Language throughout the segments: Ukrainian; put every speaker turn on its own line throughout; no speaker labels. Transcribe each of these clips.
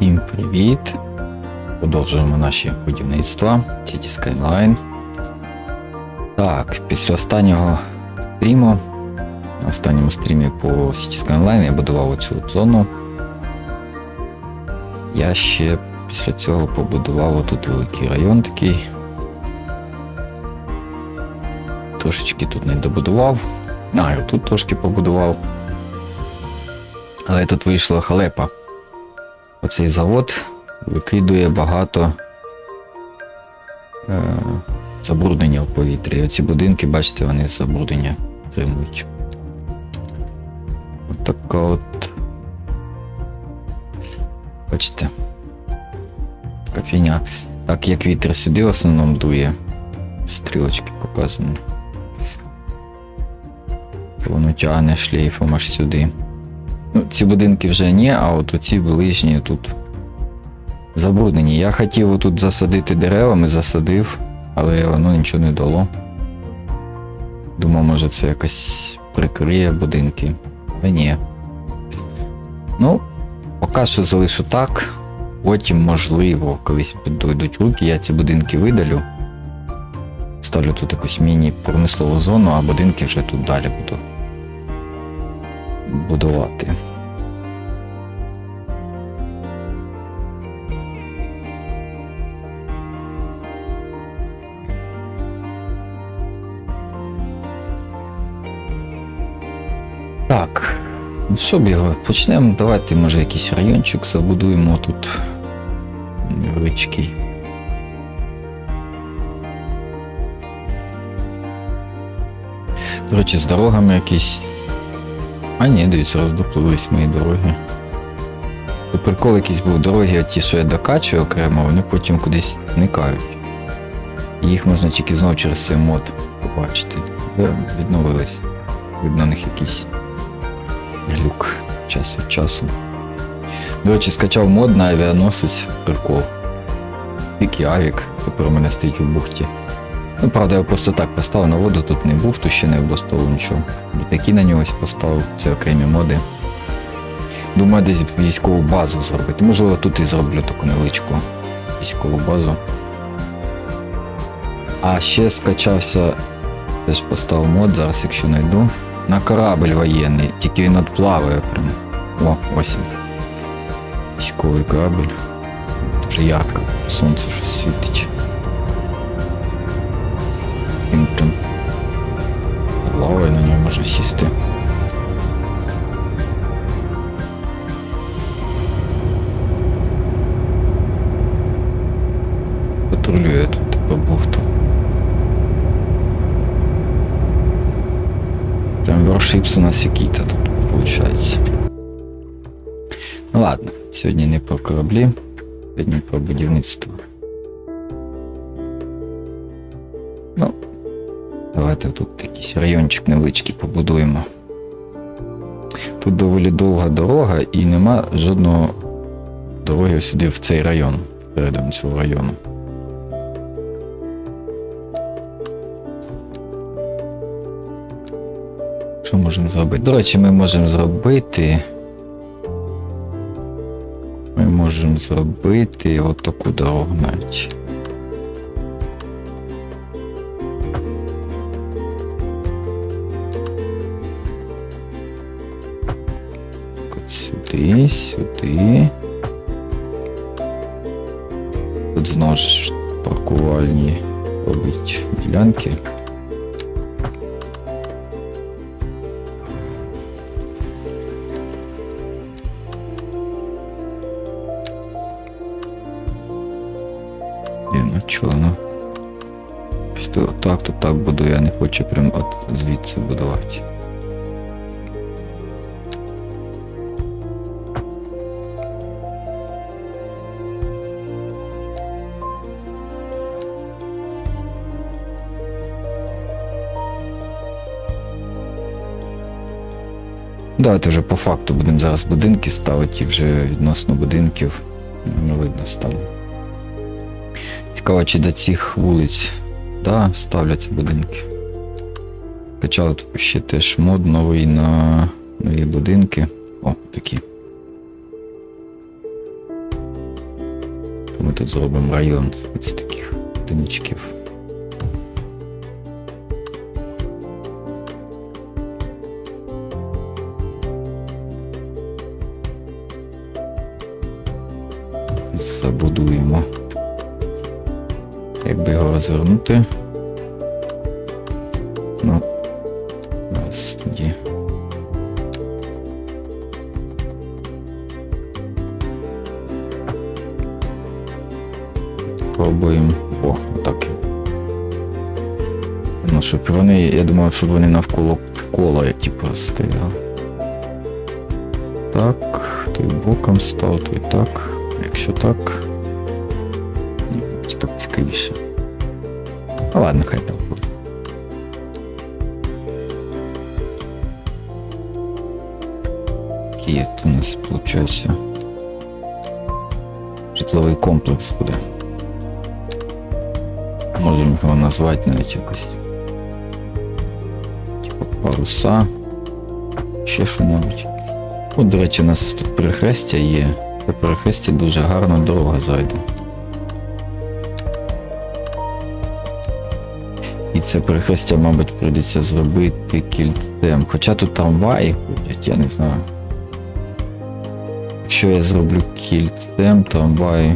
Всім привіт! Продовжуємо наші будівництва City Skyline. Так, після останнього стріму, на останньому стрімі по City Skyline я будував оцю зону. Я ще після цього побудував отут великий район такий. Трошечки тут не добудував. А, і тут трошки побудував. Але тут вийшла халепа. Оцей завод викидує багато е, забруднення в повітрі. І оці будинки, бачите, вони забруднення отримують. От от. Бачите. Така фігня. Так як вітер сюди в основному дує, стрілочки показані. Воно тягне шлейфом аж сюди. Ну, ці будинки вже ні, а от оці ближні тут забруднені. Я хотів отут засадити деревами, засадив, але воно нічого не дало. Думав, може це якось прикриє будинки. Але ні. Ну, поки що залишу так. Потім, можливо, колись дойдуть руки, я ці будинки видалю. Ставлю тут якусь міні-промислову зону, а будинки вже тут далі буду будувати. Так, ну що б його, почнемо. Давайте, може, якийсь райончик забудуємо тут невеличкий. До речі, з дорогами якісь а ні, дивіться, роздоплились мої дороги. То прикол якийсь був дороги, а ті, що я докачую окремо, вони потім кудись зникають. Їх можна тільки знову через цей мод побачити. Відновились. Видно, у них якийсь глюк час від часу. До речі, скачав мод на авіаносець, прикол. Тільки авік, тепер у мене стоїть у бухті. Ну, правда, я просто так поставив на воду, тут не був, то ще не облаштовував нічого. Літаки на нього поставив, це окремі моди. Думаю, десь військову базу зробити. Можливо, тут і зроблю таку невеличку військову базу. А ще скачався, теж поставив мод, зараз якщо знайду. На корабль воєнний, тільки він отплаває прям. О, ось він. Військовий корабль. Дуже ярко, сонце щось світить. Може сісти. Патрулює тут типу бухту. Прям Warships у нас який-то тут виходить. Ну ладно, сьогодні не про кораблі, сьогодні про будівництво. Давайте тут якийсь райончик невеличкий побудуємо. Тут доволі довга дорога і нема жодного дороги сюди в цей район, всередину цього району. Що можемо зробити? До речі, ми можемо зробити. Ми можемо зробити от таку дорогу навіть. Сюди, сюди. Тут знову ж паркувальні робить ділянки. Ну чого, ну. Ось так, то так буду, я не хочу прям от звідси будувати. Давайте вже по факту будемо зараз будинки ставити і вже відносно будинків не видно стане. Цікаво, чи до цих вулиць да, ставляться будинки. Качали тут ще теж мод новий на нові будинки. О, такі. Ми тут зробимо район з таких одиничків. Забудуємо. Якби його розвернути. Ну, раз тоді. Пробуємо. О, отак. Ну, щоб вони, я думав, щоб вони навколо кола, типу, стояли. Так, той боком став, той так. Якщо так. Ні, ось так цікавіше. Ну ладно, хай так буде. Який тут у нас виходить? Житловий комплекс буде. Можемо його назвати навіть якось. Типу паруса. Ще що-небудь. От, до речі, у нас тут перехрестя є. По перехресті дуже гарна дорога зайде. І це перехрестя, мабуть, прийдеться зробити кільцем. Хоча тут трамваї ходять, я не знаю. Якщо я зроблю кільцем, трамваї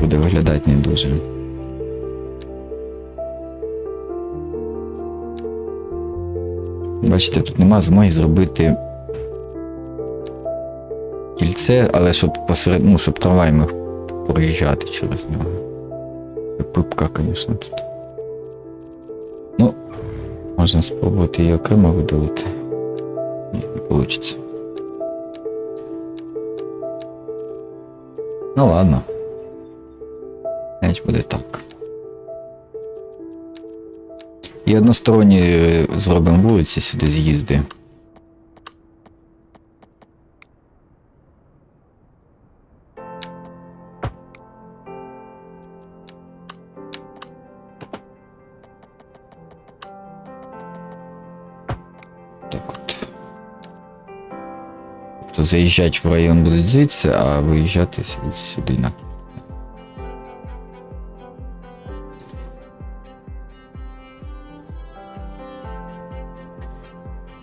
буде виглядати не дуже. Бачите, тут нема змоги зробити кільце, але щоб посеред, ну, щоб трамвай міг проїжджати через нього. Пипка, звісно, тут. Ну, можна спробувати її окремо видалити. Ні, не вийде. Ну ладно. Значить буде так. І односторонні е, зробимо вулиці сюди з'їзди. Тобто заїжджати в район будуть а виїжджати сюди- на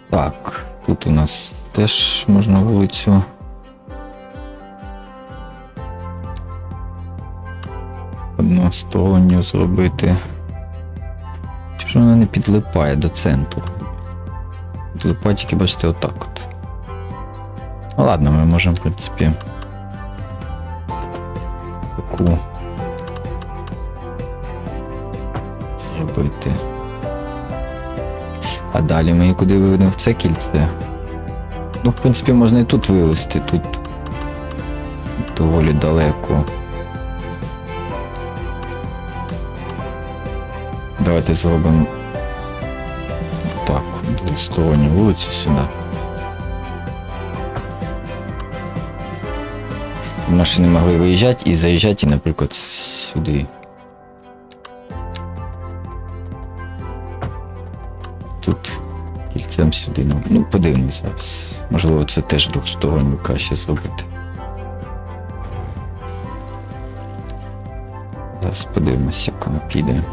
Так, тут у нас теж можна вулицю. Односторонню зробити. Чи ж вона не підлипає до центру? Підлипає тільки, бачите, отак от. Ну ладно, ми можемо, в принципі. Таку. Зробити. А далі ми її куди виведемо в це кільце. Ну, в принципі, можна і тут вивести, тут доволі далеко. Давайте зробимо так, двосторонню вулицю сюди. Машини могли виїжджати і заїжджати, наприклад, сюди. Тут кільцем сюди. Ну, ну подивимось зараз. Можливо, це теж двосторонню краще зробити. Зараз подивимось, як воно піде.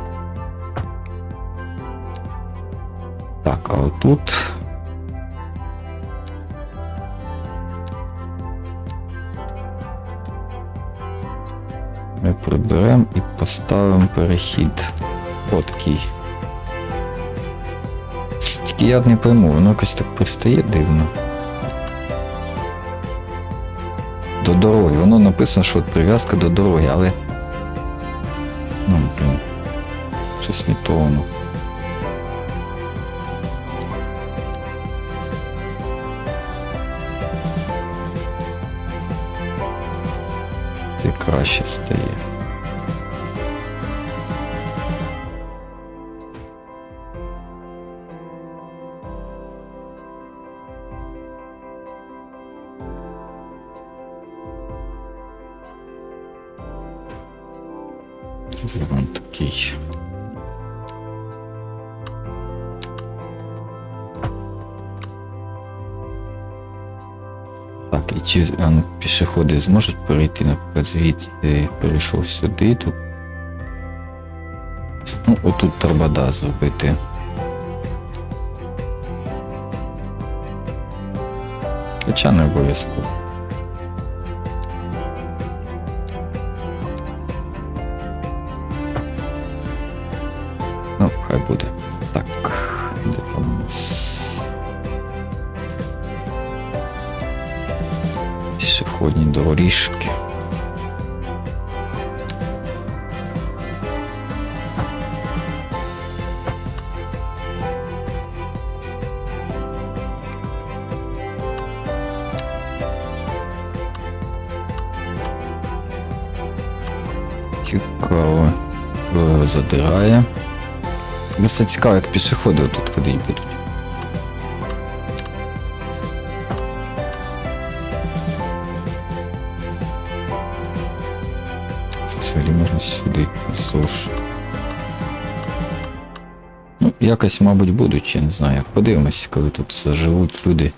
Так, а отут. Ми приберемо і поставимо перехід. Отакий. Тільки я не пойму, воно якось так пристає дивно. До дороги. Воно написано, що от прив'язка до дороги, але. Ну, блін. Щось не то воно. Це краще стає. Пішоходи зможуть перейти, наприклад, звідси перейшов сюди, тут. Ну, отут треба да, зробити. Хоча не обов'язково. Ну, хай буде. Доріжки. Цікаво. Е, Задирає. Просто цікаво, як пішоходи тут ходить будуть. Взагалі можна сюди вздовж. Ну, якось, мабуть, будуть, я не знаю. Подивимось, коли тут заживуть люди.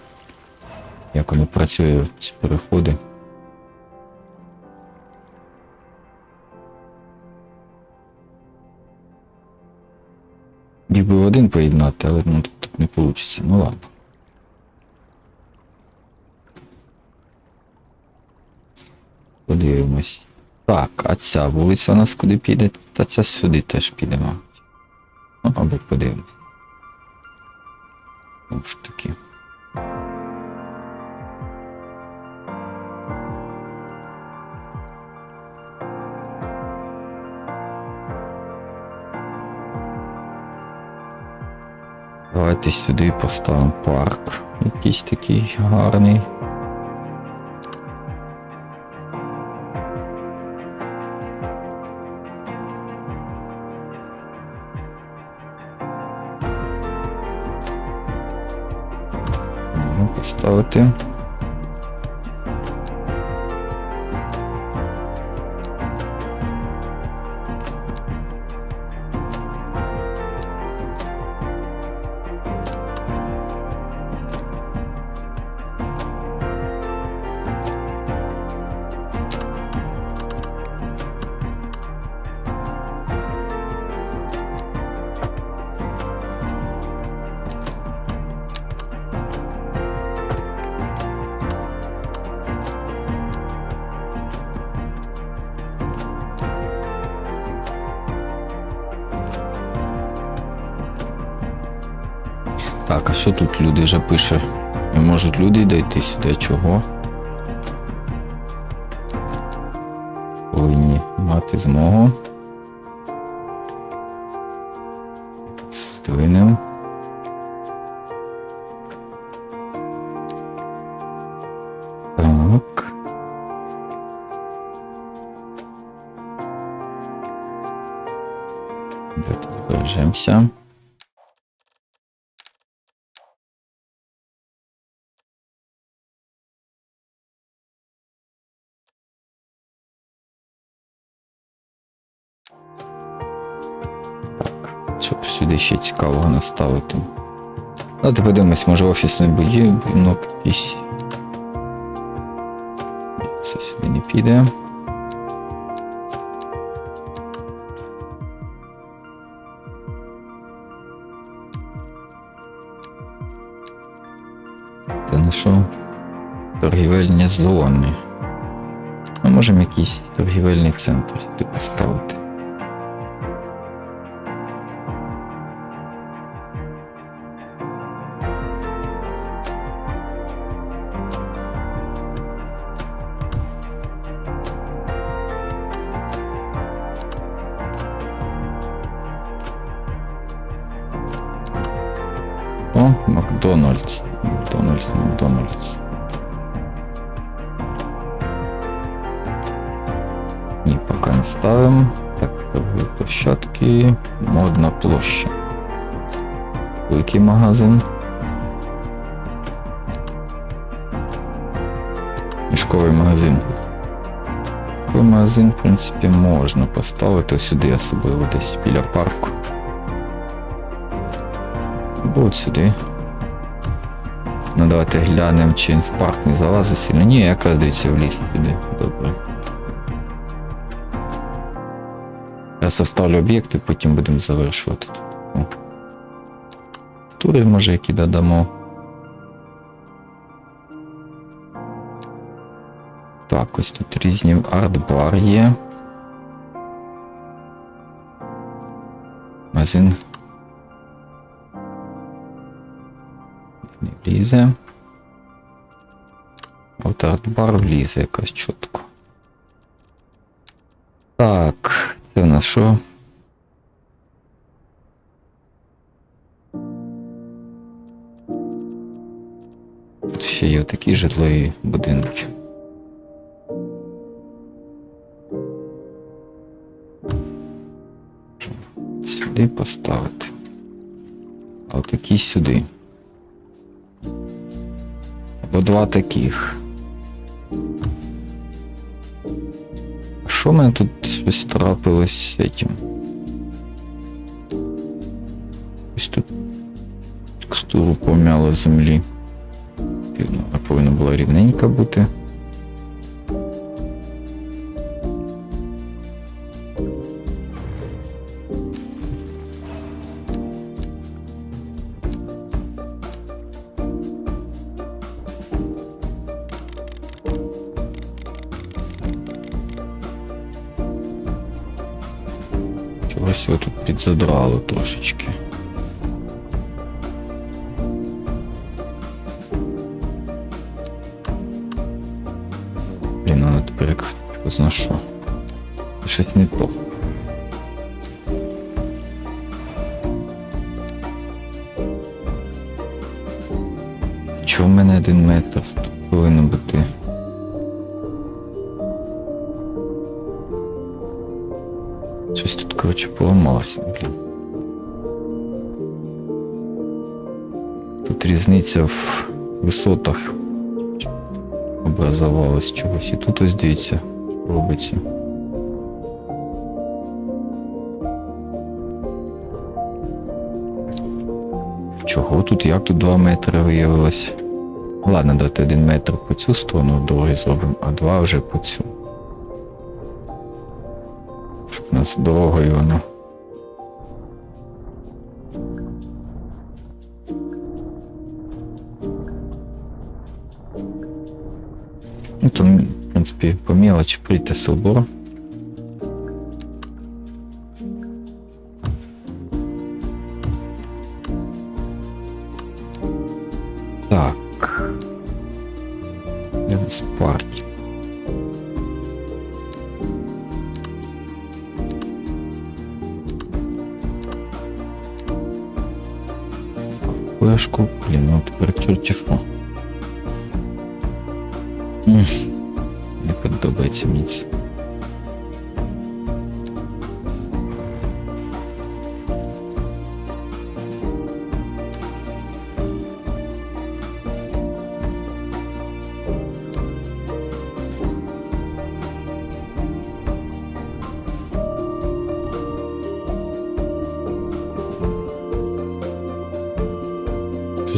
Як вони працюють, ці переходи. Їх би один поєднати, але ну, тут не вийде. Ну ладно. Подивимось. Так, а ця вулиця у нас куди піде? Та ця сюди теж піде, мабуть. Ну, або подивимось. Знову ж таки. Давайте сюди поставимо парк. Якийсь такий гарний. Поставити. Так, а що тут люди вже пише? Не можуть люди дойти сюди, чого? Повинні мати змогу. Здвинем. Так. Де тут збережемося? Ще цікавого наставити. Давайте подивимось, може офісний будинок якийсь. Це сюди не піде. Це на що? Торгівельні зони. Ми можемо якийсь торгівельний центр сюди поставити. Ставимо. Так, площадки. Модна площа. Великий магазин. Мішковий магазин. Мішковий магазин, в принципі, можна поставити сюди, особливо десь біля парку. Або от сюди. Ну давайте глянемо, чи він в парк не залазить сильно. Ні, якраз дивіться в ліс туди. Добре. Я составлю об'єкти, потім будемо завершувати. Тури, може, які додамо. Так, ось тут різні арт-бар є. Магазин. Не влізе. От арт-бар влізе якось чітко. Так, це в нас що? Тут ще є такі житлові будинки. Сюди поставити. А отакі сюди. Або два таких. Що в мене тут щось трапилось з цим? Ось тут текстуру помяло землі. Вона повинна була рівненька бути. Підзадрало трошечки. Блін, надо тепер якось познашу. Щось не то. Чого в мене один метр? Тут повинно бути. Коротше, поламалося, блін. Тут різниця в висотах образовалась чогось. І тут ось дивіться, робиться. Чого тут? Як тут 2 метри виявилось? Ладно, дати один метр по цю сторону дороги зробимо, а два вже по цю. У нас дорогою воно. Ну, то, в принципі, по мелочі прийти селбор.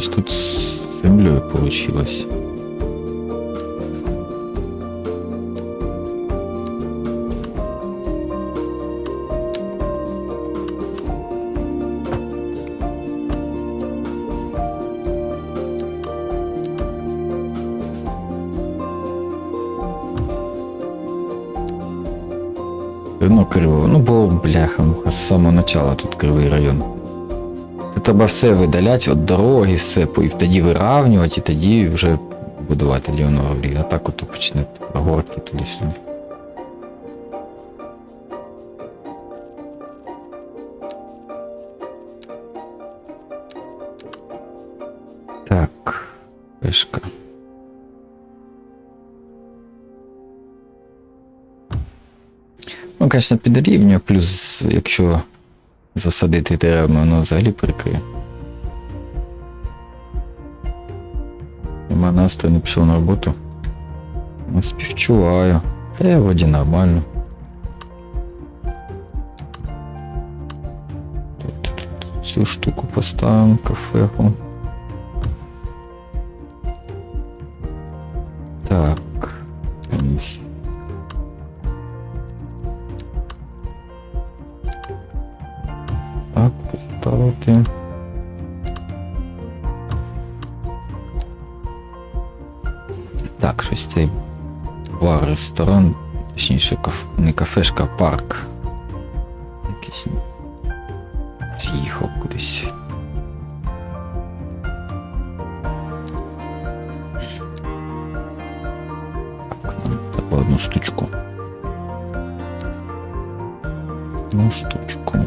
Щось тут з землею получилось. Ну, криво. Ну, бо, бляха, муха, з самого начала тут кривий район. Треба все видаляти від дороги, все, і тоді виравнювати, і тоді вже будувати воно. А так ото почне горки туди-сюди. Так, вишка. Ну, звісно, підрівнює, плюс якщо засадити деревами, воно взагалі прикриє. Нема настрою, не пішов на роботу. Ну, співчуваю. Та я воді нормально. Тут, тут цю штуку поставимо, кафеху. Ресторан, точніше, каф... не кафешка, а парк. Якийсь з'їхав кудись. Так, одну штучку. Одну штучку.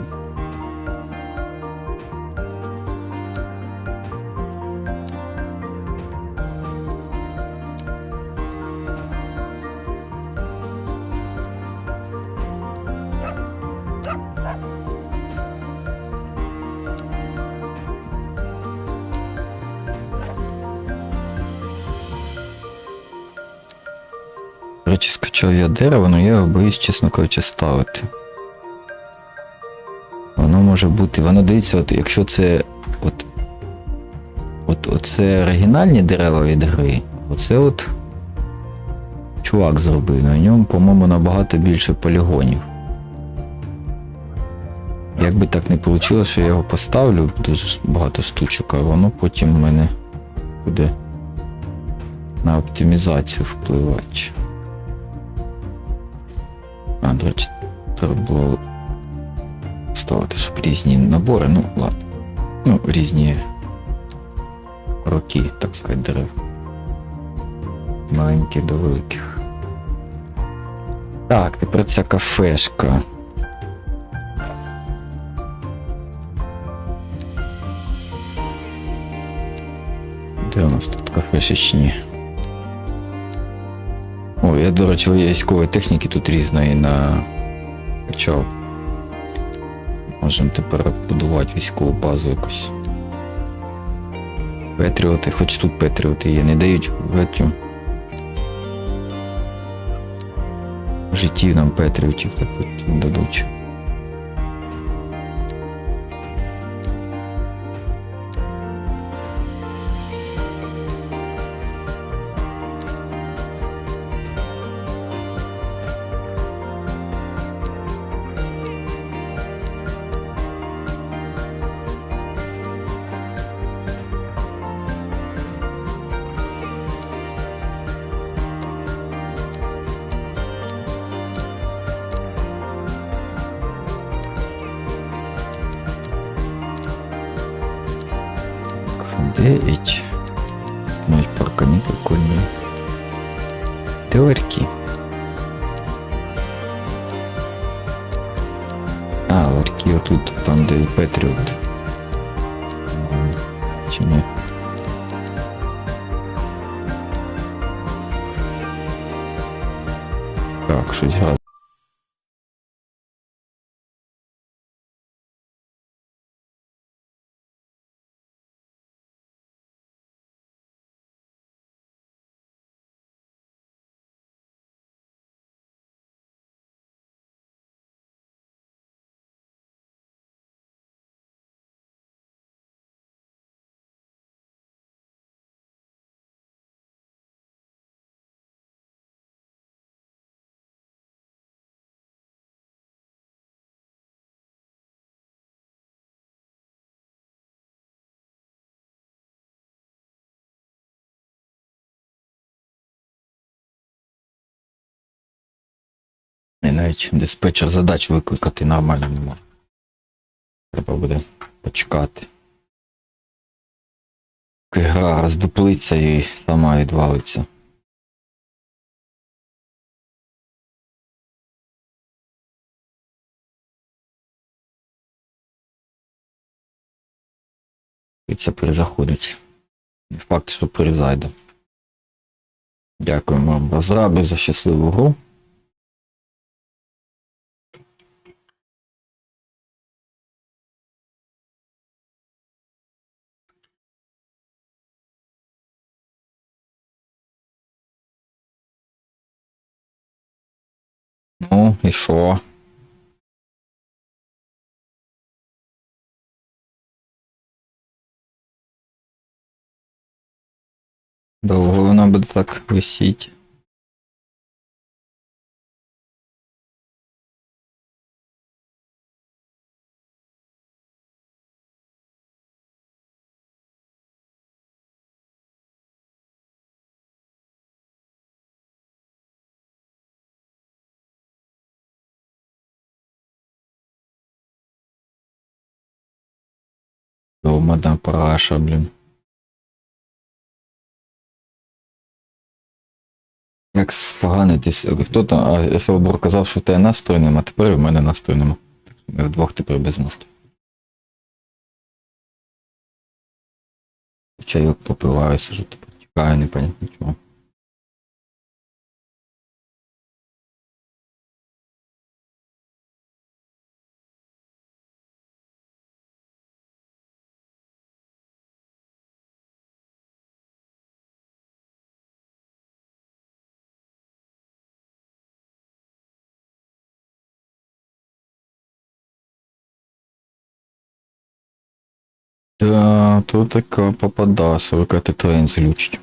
Скачав я дерево, але я його боюсь, чесно кажучи, ставити. Воно може бути. Воно дивиться, от якщо це. От, от, оце оригінальні дерева від гри, оце от чувак зробив. На ньому, по-моєму, набагато більше полігонів. Як би так не вийшло, що я його поставлю, дуже багато штучок, а воно потім в мене буде на оптимізацію впливати. А, до речі, треба було ставити, щоб різні набори, ну ладно. Ну, різні роки, так сказати, дерев. Маленькі до великих. Так, тепер ця кафешка. Де у нас тут кафешечні? О, я, до речі, військової техніки тут різної на качав. Можемо тепер будувати військову базу якусь. Петріоти, хоч тут петріоти є, не дають в етю. Житті нам петріотів так от дадуть. Чи ні? Так, щось газ. І навіть диспетчер задач викликати нормально не може. Треба буде почекати. Гра роздуплиться і сама відвалиться. І це перезаходить. Не Факт, що перезайде. Дякуємо вам, розраби, за щасливу гру. Що? Довго вона буде так висіть. Йомада параша, блін. Як споганитись. Хто там, а Селбор казав, що в тебе настрою нема, тепер і в мене настрою нема. Ми вдвох тепер без настрою. Чайок попиваю, сижу, тепер чекаю, не понятно чого. Да, тут така попадаса, викати трейн злючить.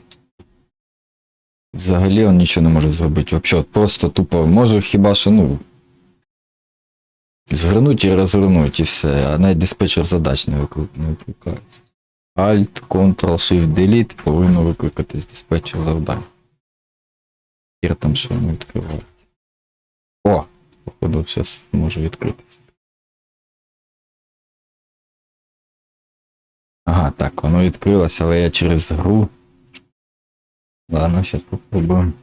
Взагалі він нічого не може зробити. От просто тупо може хіба що, ну. Звернуть і розвернуть і все, а навіть диспетчер задач не, виклик... викликається. Alt, Ctrl, Shift, Delete повинно викликатись диспетчер завдань. Хір там ще не відкривається. О! Походу, зараз може відкритись. Ага, так, воно відкрилося, але я через гру. Ладно, зараз попробуємо.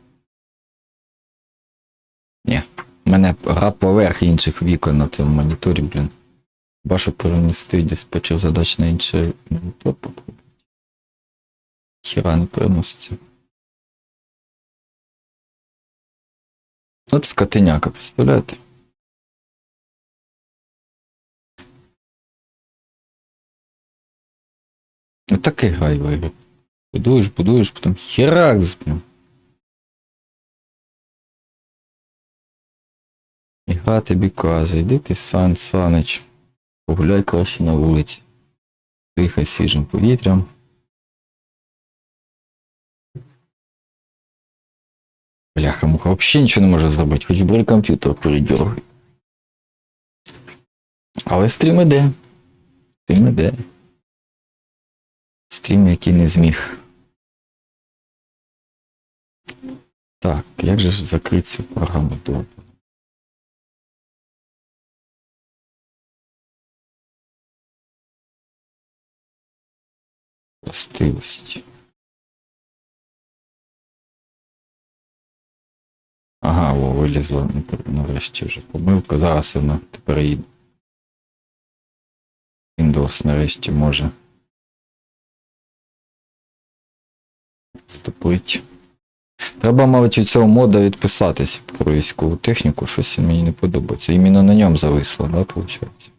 Ні. У мене гра поверх інших вікон на цьому моніторі, блін. Бачу перенести диспетчер задач на інший монітор попробую. Хіра не переноситься. От скотиняка, представляєте? Отакий гай виграв. Будуєш, будуєш, потім херакс, блін. І гра тобі каже, йди ти Сан Санич, погуляй краще на вулиці. Дихай свіжим повітрям. Бляха, муха, взагалі нічого не може зробити, хоч бери комп'ютер передергай. Але стрім іде. Стрім іде. Стрім, який не зміг. Так, як же ж закрити цю програму добре? Властивості. Ага, о, вилізла нарешті вже помилка. Зараз вона тепер її Windows нарешті може Ступить. Треба, мабуть, від цього мода відписатись про військову техніку, щось мені не подобається. Іменно на ньому зависло, да, виходить?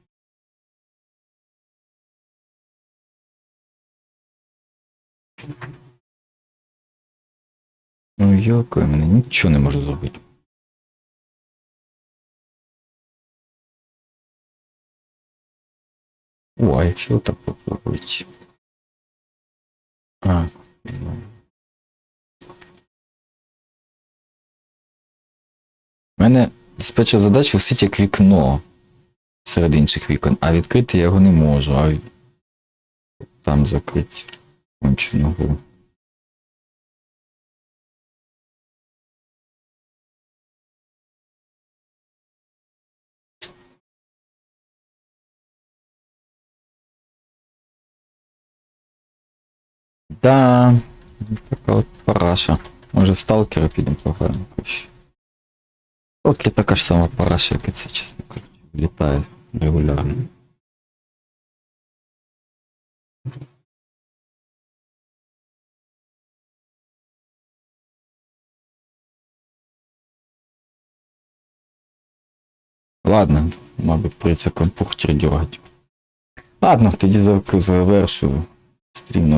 Ну йокай мене, нічого не можу зробити. О, а якщо так попробувати? А, У мене диспетчер задач висить як вікно серед інших вікон, а відкрити я його не можу, а там закрити конченого. Да, така от параша. Може в сталкера підемо пограємо Сталкер така ж сама параша, як і це, чесно кажучи. Літає регулярно. Ладно, мабуть, прийдеться компухтер дергати. Ладно, тоді зав- завершую стрім. Ну,